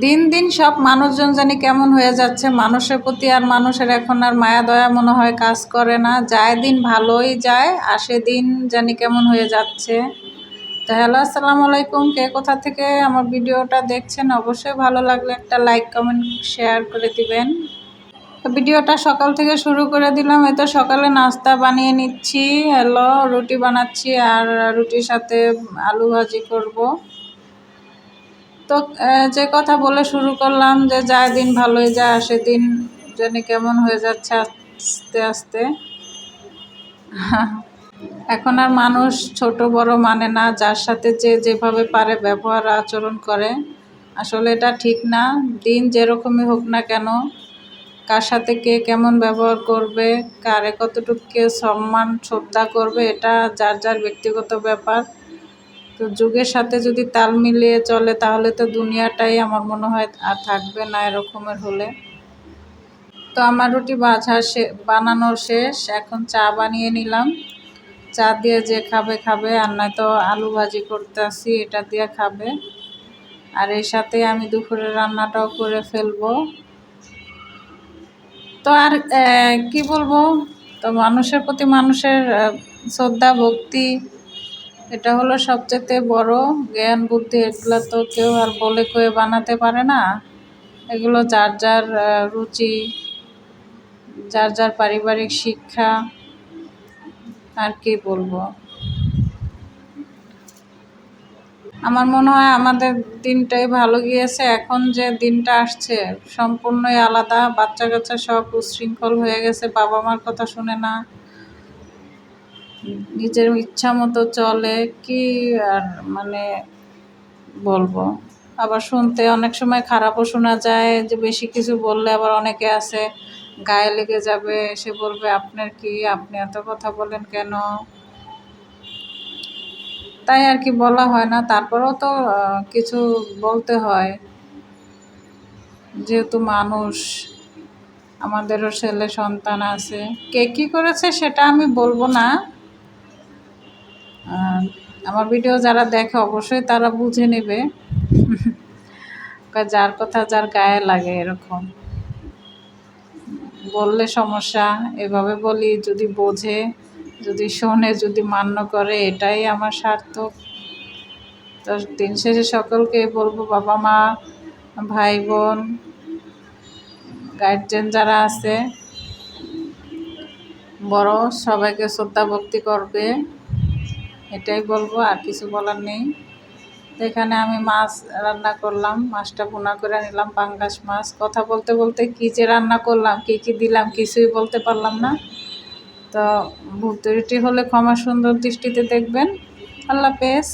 দিন দিন সব মানুষজন জানি কেমন হয়ে যাচ্ছে। মানুষের প্রতি আর মানুষের এখন আর মায়া দয়া মনে হয় কাজ করে না। যায় দিন ভালোই যায় আসে দিন জানি কেমন হয়ে যাচ্ছে। তো হ্যালো, আসসালামু আলাইকুম। কে কোথা থেকে আমার ভিডিওটা দেখছেন? অবশ্যই ভালো লাগলে একটা লাইক, কমেন্ট, শেয়ার করে দিবেন। ভিডিওটা সকাল থেকে শুরু করে দিলাম। এই তো সকালে নাস্তা বানিয়ে নিচ্ছি। হ্যালো, রুটি বানাচ্ছি আর রুটির সাথে আলু ভাজি করব। তো যে কথা বলে শুরু করলাম যে যায় দিন ভালোই যায় আসে দিন জানি কেমন হয়ে যাচ্ছে আস্তে আস্তে। এখন আর মানুষ ছোট বড় মানে না, যার সাথে যে যেভাবে পারে ব্যবহার, আচরণ করে। আসলে এটা ঠিক না। দিন যেরকমই হোক না কেন, কার সাথে কে কেমন ব্যবহার করবে, কারে কতটুকু কে সম্মান, শ্রদ্ধা করবে, এটা যার যার ব্যক্তিগত ব্যাপার। তো যুগের সাথে যদি তাল মিলিয়ে চলে, তাহলে তো দুনিয়াটাই আমার মনে হয় আর থাকবে না এরকমের হলে। তো আমার রুটি বাছা বানানো শেষ। এখন চা বানিয়ে নিলাম। চা দিয়ে যে খাবে খাবে। আর নয়তো আলু ভাজি করতে করতেছি, এটা দিয়ে খাবে। আর এর সাথে আমি দুপুরের রান্নাটাও করে ফেলব। তো আর কি বলব? তো মানুষের প্রতি মানুষের শ্রদ্ধা, ভক্তি এটা হলো সবচেয়ে বড় জ্ঞান, বুদ্ধি, এগুলো তো কেউ আর বলে কয়ে বানাতে পারে না। এগুলো যার যার রুচি, যার যার পারিবারিক শিক্ষা, আর কি বলব। আমার মনে হয় আমাদের দিনটাই ভালো গিয়েছে, এখন যে দিনটা আসছে সম্পূর্ণই আলাদা বাচ্চা কাচ্চা সব উশৃঙ্খল হয়ে গেছে বাবা মার কথা শুনে না। নিজের ইচ্ছা মতো চলে কি আর মানে বলব? আবার শুনতে অনেক সময় খারাপও শোনা যায়, যে বেশি কিছু বললে আবার অনেকে আছে, গায়ে লেগে যাবে, সে বলবে, আপনার কি? আপনি এত কথা বলেন কেন? তাই আর কি বলা হয় না। তারপরেও তো কিছু বলতে হয়। যেহেতু মানুষ, আমাদেরও ছেলে সন্তান আছে। কে কী করেছে সেটা আমি বলব না। আমার ভিডিও যারা দেখে অবশ্যই তারা বুঝে নেবে। যার কথা যার গায়ে লাগে এরকম। বললে সমস্যা, এভাবে বলি, যদি বোঝে, যদি শোনে, যদি মান্য করে, এটাই আমার সার্থক। তো দিন শেষে সকলকে বলব, বাবা মা, ভাই বোন গার্জেন যারা আছে, বড় সবাইকে শ্রদ্ধা ভক্তি করবে। এটাই বলব, আর কিছু বলার নেই। তো এখানে আমি মাছ রান্না করলাম, মাছটা বোনা করে নিলাম, পাঙ্গাস মাছ। কথা বলতে বলতে কী যে রান্না করলাম, কী কী দিলাম কিছুই বলতে পারলাম না। তো ভুল হলে ক্ষমা সুন্দর দৃষ্টিতে দেখবেন। আল্লাহ হাফেজ।